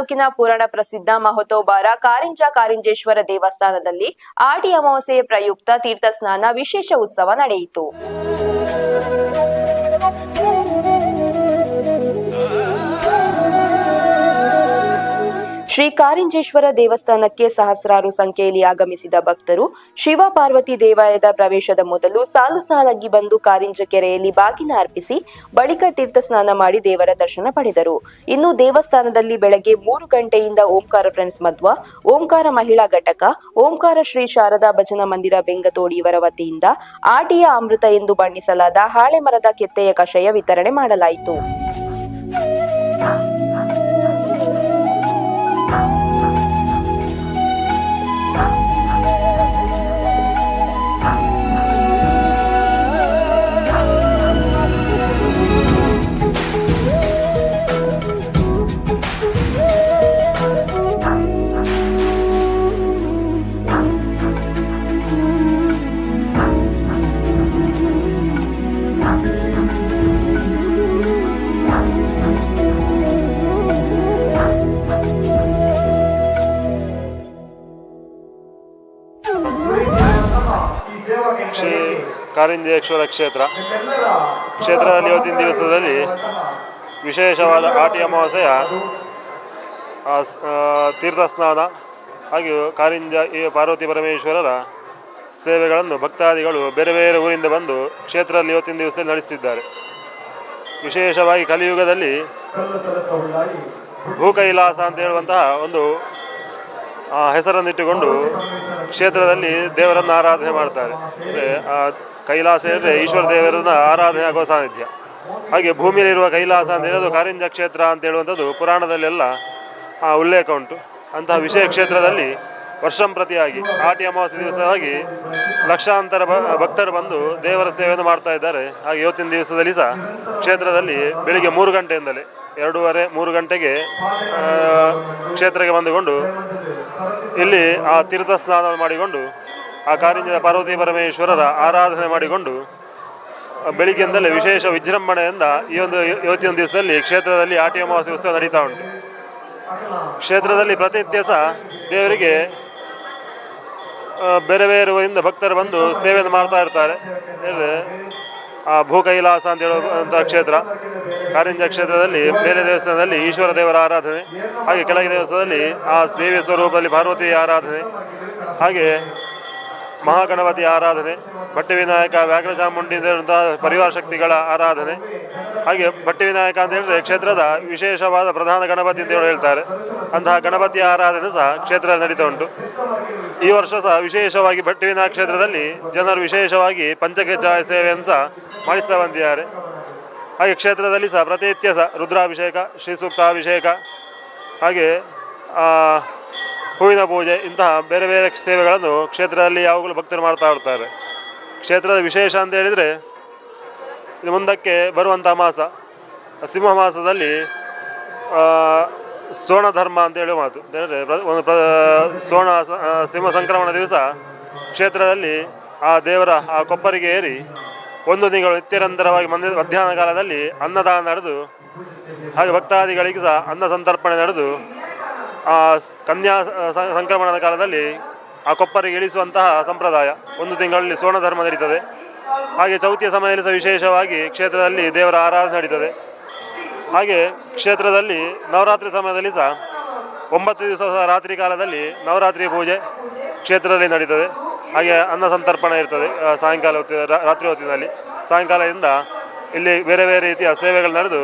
ತಾಲೂಕಿನ ಪುರಾಣ ಪ್ರಸಿದ್ಧ ಮಹತೋಬಾರ ಕಾರಿಂಜ ಕಾರಿಂಜೇಶ್ವರ ದೇವಸ್ಥಾನದಲ್ಲಿ ಆಡಿ ಅಮಾವಾಸ್ಯೆಯ ಪ್ರಯುಕ್ತ ತೀರ್ಥ ಸ್ನಾನ ವಿಶೇಷ ಉತ್ಸವ ನಡೆಯಿತು. ಶ್ರೀ ಕಾರಿಂಜೇಶ್ವರ ದೇವಸ್ಥಾನಕ್ಕೆ ಸಹಸ್ರಾರು ಸಂಖ್ಯೆಯಲ್ಲಿ ಆಗಮಿಸಿದ ಭಕ್ತರು ಶಿವ ಪಾರ್ವತಿ ದೇವಾಲಯದ ಪ್ರವೇಶದ ಮೊದಲು ಸಾಲು ಸಾಲಾಗಿ ಬಂದು ಕಾರಿಂಜ ಕೆರೆಯಲ್ಲಿ ಬಾಗಿನ ಅರ್ಪಿಸಿ ಬಳಿಕ ತೀರ್ಥ ಸ್ನಾನ ಮಾಡಿ ದೇವರ ದರ್ಶನ ಪಡೆದರು. ಇನ್ನು ದೇವಸ್ಥಾನದಲ್ಲಿ ಬೆಳಗ್ಗೆ ಮೂರು ಗಂಟೆಯಿಂದ ಓಂಕಾರ ಫ್ರೆಂಡ್ಸ್ ಮಧ್ವ, ಓಂಕಾರ ಮಹಿಳಾ ಘಟಕ, ಓಂಕಾರ ಶ್ರೀ ಶಾರದಾ ಭಜನಾ ಮಂದಿರ ಬೆಂಗತೋಡಿ ಇವರ ವತಿಯಿಂದ ಆಟಿಯ ಅಮೃತ ಎಂದು ಬಣ್ಣಿಸಲಾದ ಹಾಳೆ ಮರದ ಕೆತ್ತೆಯ ಕಷಾಯ ವಿತರಣೆ ಮಾಡಲಾಯಿತು. ಕಾರಿಂಜೇಶ್ವರ ಕ್ಷೇತ್ರ. ಕ್ಷೇತ್ರದಲ್ಲಿ ಇವತ್ತಿನ ದಿವಸದಲ್ಲಿ ವಿಶೇಷವಾದ ಆಟಿ ಅಮಾವಾಸ್ಯೆಯ ಆ, ಸ್- ತೀರ್ಥ ಸ್ನಾನ ಹಾಗೆಯೂ ಕಾರಿಂಜ ಪಾರ್ವತಿ ಪರಮೇಶ್ವರರ ಸೇವೆಗಳನ್ನು ಭಕ್ತಾದಿಗಳು ಬೇರೆ ಬೇರೆ ಊರಿಂದ ಬಂದು ಕ್ಷೇತ್ರದಲ್ಲಿ ಇವತ್ತಿನ ದಿವಸದಲ್ಲಿ ನಡೆಸುತ್ತಿದ್ದಾರೆ ವಿಶೇಷವಾಗಿ ಕಲಿಯುಗದಲ್ಲಿ ಭೂಕೈಲಾಸ ಅಂತ ಹೇಳುವಂತಹ ಒಂದು ಹೆಸರನ್ನಿಟ್ಟುಕೊಂಡು ಕ್ಷೇತ್ರದಲ್ಲಿ ದೇವರನ್ನು ಆರಾಧನೆ ಮಾಡ್ತಾರೆ. ಅಂದರೆ ಕೈಲಾಸ ಅಂದರೆ ಈಶ್ವರ ದೇವರನ್ನ ಆರಾಧನೆ ಆಗುವ ಸಾನ್ನಿಧ್ಯ. ಹಾಗೆ ಭೂಮಿಯಲ್ಲಿರುವ ಕೈಲಾಸ ಅಂತ ಹೇಳೋದು ಕಾರಿಂಜ ಕ್ಷೇತ್ರ ಅಂತ ಹೇಳುವಂಥದ್ದು ಪುರಾಣದಲ್ಲೆಲ್ಲ ಉಲ್ಲೇಖ ಉಂಟು. ಅಂತಹ ವಿಷಯ ಕ್ಷೇತ್ರದಲ್ಲಿ ವರ್ಷಂಪ್ರತಿಯಾಗಿ ಆಟಿ ಅಮಾವಾಸ್ಯೆ ದಿವಸವಾಗಿ ಲಕ್ಷಾಂತರ ಭಕ್ತರು ಬಂದು ದೇವರ ಸೇವೆಯನ್ನು ಮಾಡ್ತಾ ಇದ್ದಾರೆ. ಹಾಗೆ ಇವತ್ತಿನ ದಿವಸದಲ್ಲಿ ಸಹ ಕ್ಷೇತ್ರದಲ್ಲಿ ಬೆಳಿಗ್ಗೆ ಮೂರು ಗಂಟೆಯಿಂದಲೇ, ಎರಡೂವರೆ, ಮೂರು ಗಂಟೆಗೆ ಕ್ಷೇತ್ರಕ್ಕೆ ಬಂದುಕೊಂಡು ಇಲ್ಲಿ ಆ ತೀರ್ಥ ಸ್ನಾನ ಮಾಡಿಕೊಂಡು ಆ ಕಾರಿಂಜನ ಪಾರ್ವತಿ ಪರಮೇಶ್ವರರ ಆರಾಧನೆ ಮಾಡಿಕೊಂಡು, ಬೆಳಿಗ್ಗೆಯಿಂದಲೇ ವಿಶೇಷ ವಿಜೃಂಭಣೆಯಿಂದ ಈ ಒಂದು ಇವತ್ತಿನ ದಿವಸದಲ್ಲಿ ಕ್ಷೇತ್ರದಲ್ಲಿ ಆಟಿ ಅಮಾವಾಸ್ಯ ಉತ್ಸವ ನಡೀತಾ ಉಂಟು. ಕ್ಷೇತ್ರದಲ್ಲಿ ಪ್ರತಿನಿತ್ಯ ಸಹ ದೇವರಿಗೆ ಬೇರೆ ಬೇರೆ ಭಕ್ತರು ಬಂದು ಸೇವೆಯನ್ನು ಮಾಡ್ತಾ ಇರ್ತಾರೆ. ಆ ಭೂಕೈಲಾಸ ಅಂತ ಹೇಳುವಂಥ ಕ್ಷೇತ್ರ. ಕಾರಿಂಜ ಕ್ಷೇತ್ರದಲ್ಲಿ ಬೇರೆ ದೇವಸ್ಥಾನದಲ್ಲಿ ಈಶ್ವರ ದೇವರ ಆರಾಧನೆ. ಹಾಗೆ ಕೆಳಗೆ ದೇವಸ್ಥಾನದಲ್ಲಿ ಆ ದೇವಿಯ ಸ್ವರೂಪದಲ್ಲಿ ಪಾರ್ವತಿ ಆರಾಧನೆ. ಹಾಗೆ ಮಹಾಗಣಪತಿ ಆರಾಧನೆ ಬಟ್ಟೆ ವಿನಾಯಕ ಅಂತ ಪರಿವಾರ ಶಕ್ತಿಗಳ ಆರಾಧನೆ. ಹಾಗೆ ಬಟ್ಟೆ ವಿನಾಯಕ ಅಂತ ಹೇಳಿದ್ರೆ ಕ್ಷೇತ್ರದ ವಿಶೇಷವಾದ ಪ್ರಧಾನ ಗಣಪತಿ ಅಂತ ಹೇಳಿ ಹೇಳ್ತಾರೆ. ಅಂತಹ ಗಣಪತಿಯ ಆರಾಧನೆ ಸಹ ಕ್ಷೇತ್ರ ನಡೀತಾ ಉಂಟು. ಈ ವರ್ಷ ಸಹ ವಿಶೇಷವಾಗಿ ಬಟ್ಟೆ ವಿನಾಯಕ ಕ್ಷೇತ್ರದಲ್ಲಿ ಜನರು ವಿಶೇಷವಾಗಿ ಪಂಚಕಜ್ಜಾಯ ಸೇವೆಯನ್ನು ಸಹ ಮಾಡಿಸ್ತಾ ಬಂದಿದ್ದಾರೆ. ಹಾಗೆ ಕ್ಷೇತ್ರದಲ್ಲಿ ಸಹ ಪ್ರತಿನಿತ್ಯ ಸಹ ರುದ್ರಾಭಿಷೇಕ, ಶ್ರೀ ಸೂಕ್ತಾಭಿಷೇಕ, ಹಾಗೆ ಹೂವಿನ ಪೂಜೆ, ಇಂತಹ ಬೇರೆ ಬೇರೆ ಸೇವೆಗಳನ್ನು ಕ್ಷೇತ್ರದಲ್ಲಿ ಯಾವಾಗಲೂ ಭಕ್ತರು ಮಾಡ್ತಾ ಇರ್ತಾರೆ. ಕ್ಷೇತ್ರದ ವಿಶೇಷ ಅಂತ ಹೇಳಿದರೆ, ಇದು ಮುಂದಕ್ಕೆ ಬರುವಂಥ ಮಾಸ. ಸಿಂಹ ಮಾಸದಲ್ಲಿ ಸೋಣ ಧರ್ಮ ಅಂತ ಹೇಳುವ ಮಾತು. ಅಂದರೆ ಒಂದು ಪ್ರ, ಸೋಣ ಸಿಂಹ ಸಂಕ್ರಮಣ ದಿವಸ ಕ್ಷೇತ್ರದಲ್ಲಿ ಆ ದೇವರ, ಆ ಕೊಬ್ಬರಿಗೆ ಏರಿ, ಒಂದು ತಿಂಗಳು ನಿತ್ಯರಂತರವಾಗಿ ಮಂದಿ, ಮಧ್ಯಾಹ್ನ ಕಾಲದಲ್ಲಿ ಅನ್ನದಾನ ನಡೆದು, ಹಾಗೆ ಭಕ್ತಾದಿಗಳಿಗೆ ಸಹ ಅನ್ನ ಸಂತರ್ಪಣೆ ನಡೆದು ಆ ಕನ್ಯಾ ಸಂಕ್ರಮಣದ ಕಾಲದಲ್ಲಿ ಆ ಕೊಪ್ಪರಿಗೆ ಇಳಿಸುವಂತಹ ಸಂಪ್ರದಾಯ ಒಂದು ತಿಂಗಳಲ್ಲಿ ಸೋಣ ಧರ್ಮ ನಡೀತದೆ. ಹಾಗೆ ಚೌತಿಯ ಸಮಯದಲ್ಲಿ ಸಹ ವಿಶೇಷವಾಗಿ ಕ್ಷೇತ್ರದಲ್ಲಿ ದೇವರ ಆರಾಧನೆ ನಡೀತದೆ. ಹಾಗೆ ಕ್ಷೇತ್ರದಲ್ಲಿ ನವರಾತ್ರಿ ಸಮಯದಲ್ಲಿ ಸಹ ಒಂಬತ್ತು ದಿವಸ ರಾತ್ರಿ ಕಾಲದಲ್ಲಿ ನವರಾತ್ರಿ ಪೂಜೆ ಕ್ಷೇತ್ರದಲ್ಲಿ ನಡೀತದೆ. ಹಾಗೆ ಅನ್ನ ಸಂತರ್ಪಣೆ ಇರ್ತದೆ ಸಾಯಂಕಾಲ ಹೊತ್ತಿನ ರಾತ್ರಿ ಹೊತ್ತಿನಲ್ಲಿ. ಸಾಯಂಕಾಲದಿಂದ ಇಲ್ಲಿ ಬೇರೆ ಬೇರೆ ರೀತಿಯ ಸೇವೆಗಳು ನಡೆದು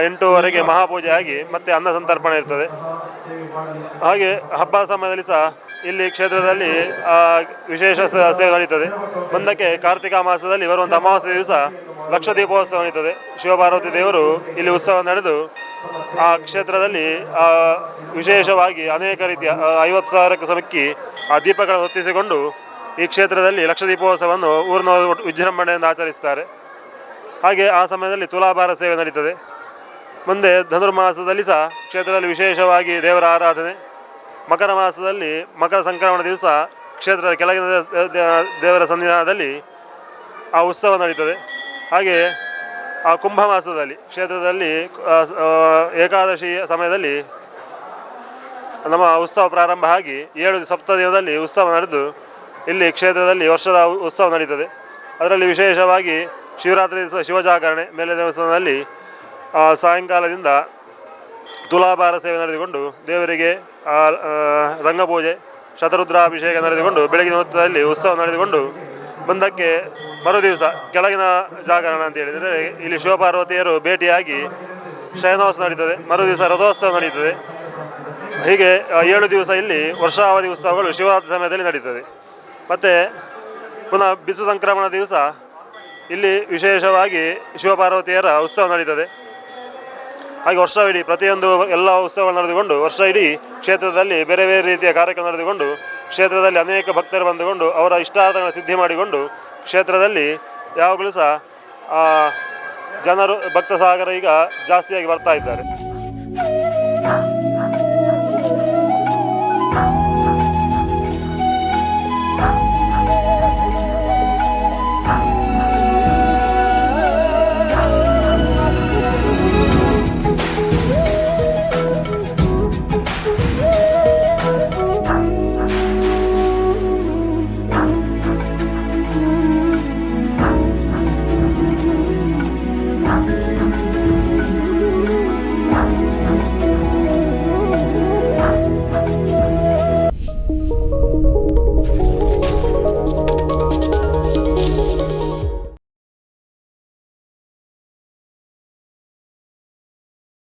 ಎಂಟೂವರೆಗೆ ಮಹಾಪೂಜೆ ಆಗಿ ಮತ್ತೆ ಅನ್ನ ಸಂತರ್ಪಣೆ ಇರ್ತದೆ. ಹಾಗೆ ಹಬ್ಬ ಸಮಯದಲ್ಲಿ ಸಹ ಇಲ್ಲಿ ಕ್ಷೇತ್ರದಲ್ಲಿ ಆ, ವಿಶೇಷ ಸೇವೆ ನಡೀತದೆ. ಮುಂದಕ್ಕೆ ಕಾರ್ತಿಕ ಮಾಸದಲ್ಲಿ ಬರುವಂಥ ಅಮಾವಾಸ್ಯ ದಿವಸ ಲಕ್ಷ ದೀಪೋತ್ಸವ ನಡೀತದೆ. ಶಿವಪಾರ್ವತಿ ದೇವರು ಇಲ್ಲಿ ಉತ್ಸವ ನಡೆದು ಆ ಕ್ಷೇತ್ರದಲ್ಲಿ ಆ, ವಿಶೇಷವಾಗಿ ಅನೇಕ ರೀತಿಯ ಆ, ಐವತ್ತು ಸಾವಿರಕ್ಕೆ ಸಮಕ್ಕಿ ಆ ದೀಪಗಳನ್ನು ಹೊತ್ತಿಸಿಕೊಂಡು ಈ ಕ್ಷೇತ್ರದಲ್ಲಿ ಲಕ್ಷ ದೀಪೋತ್ಸವವನ್ನು ಊರಿನ ವಿಜೃಂಭಣೆಯಿಂದ ಆಚರಿಸ್ತಾರೆ. ಹಾಗೆ ಆ ಸಮಯದಲ್ಲಿ ತುಲಾಭಾರ ಸೇವೆ ನಡೀತದೆ. ಮುಂದೆ ಧನುರ್ಮಾಸದಲ್ಲಿ ಸಹ ಕ್ಷೇತ್ರದಲ್ಲಿ ವಿಶೇಷವಾಗಿ ದೇವರ ಆರಾಧನೆ. ಮಕರ ಮಾಸದಲ್ಲಿ ಮಕರ ಸಂಕ್ರಮಣ ದಿವಸ ಕ್ಷೇತ್ರದ ಕೆಳಗಿನ ದೇವರ ಸನ್ನಿಧಾನದಲ್ಲಿ ಆ ಉತ್ಸವ ನಡೀತದೆ. ಹಾಗೆ ಆ ಕುಂಭ ಮಾಸದಲ್ಲಿ ಕ್ಷೇತ್ರದಲ್ಲಿ ಏಕಾದಶಿ ಸಮಯದಲ್ಲಿ ನಮ್ಮ ಉತ್ಸವ ಪ್ರಾರಂಭ ಆಗಿ ಏಳು ಸಪ್ತದಿನದಲ್ಲಿ ಉತ್ಸವ ನಡೆದು ಇಲ್ಲಿ ಕ್ಷೇತ್ರದಲ್ಲಿ ವರ್ಷದ ಉತ್ಸವ ನಡೀತದೆ. ಅದರಲ್ಲಿ ವಿಶೇಷವಾಗಿ ಶಿವರಾತ್ರಿ ದಿವಸ ಶಿವಜಾಗರಣೆ ಮೇಲೆ ದೇವಸ್ಥಾನದಲ್ಲಿ ಸಾಯಂಕಾಲದಿಂದ ತುಲಾಭಾರ ಸೇವೆ ನಡೆದುಕೊಂಡು ದೇವರಿಗೆ ರಂಗಪೂಜೆ, ಶತರುದ್ರಾಭಿಷೇಕ ನಡೆದುಕೊಂಡು ಬೆಳಗಿನ ಹೊತ್ತದಲ್ಲಿ ಉತ್ಸವ ನಡೆದುಕೊಂಡು ಬಂದಕ್ಕೆ ಮರು ದಿವಸ ಕೆಳಗಿನ ಜಾಗರಣ ಅಂತ ಹೇಳಿದರೆ ಇಲ್ಲಿ ಶಿವಪಾರ್ವತಿಯರು ಭೇಟಿಯಾಗಿ ಶಯನೋತ್ಸವ ನಡೀತದೆ ಮರು ದಿವಸ ರಥೋತ್ಸವ ನಡೀತದೆ. ಹೀಗೆ ಏಳು ದಿವಸ ಇಲ್ಲಿ ವರ್ಷಾವಧಿ ಉತ್ಸವಗಳು ಶಿವರಾತ್ರಿ ಸಮಯದಲ್ಲಿ ನಡೀತದೆ. ಮತ್ತು ಪುನಃ ಬಿಸು ಸಂಕ್ರಮಣ ದಿವಸ ಇಲ್ಲಿ ವಿಶೇಷವಾಗಿ ಶಿವಪಾರ್ವತಿಯರ ಉತ್ಸವ ನಡೀತದೆ. ಹಾಗೆ ವರ್ಷ ಇಡೀ ಪ್ರತಿಯೊಂದು ಎಲ್ಲ ಉತ್ಸವಗಳು ನಡೆದುಕೊಂಡು ವರ್ಷ ಇಡೀ ಕ್ಷೇತ್ರದಲ್ಲಿ ಬೇರೆ ಬೇರೆ ರೀತಿಯ ಕಾರ್ಯಕ್ರಮ ನಡೆದುಕೊಂಡು ಕ್ಷೇತ್ರದಲ್ಲಿ ಅನೇಕ ಭಕ್ತರು ಬಂದುಕೊಂಡು ಅವರ ಇಷ್ಟಾರ್ಥಗಳನ್ನು ಸಿದ್ಧಿ ಮಾಡಿಕೊಂಡು ಕ್ಷೇತ್ರದಲ್ಲಿ ಯಾವಾಗಲೂ ಸಹ ಜನರು, ಭಕ್ತ ಸಾಗರ ಈಗ ಜಾಸ್ತಿಯಾಗಿ ಬರ್ತಾ ಇದ್ದಾರೆ.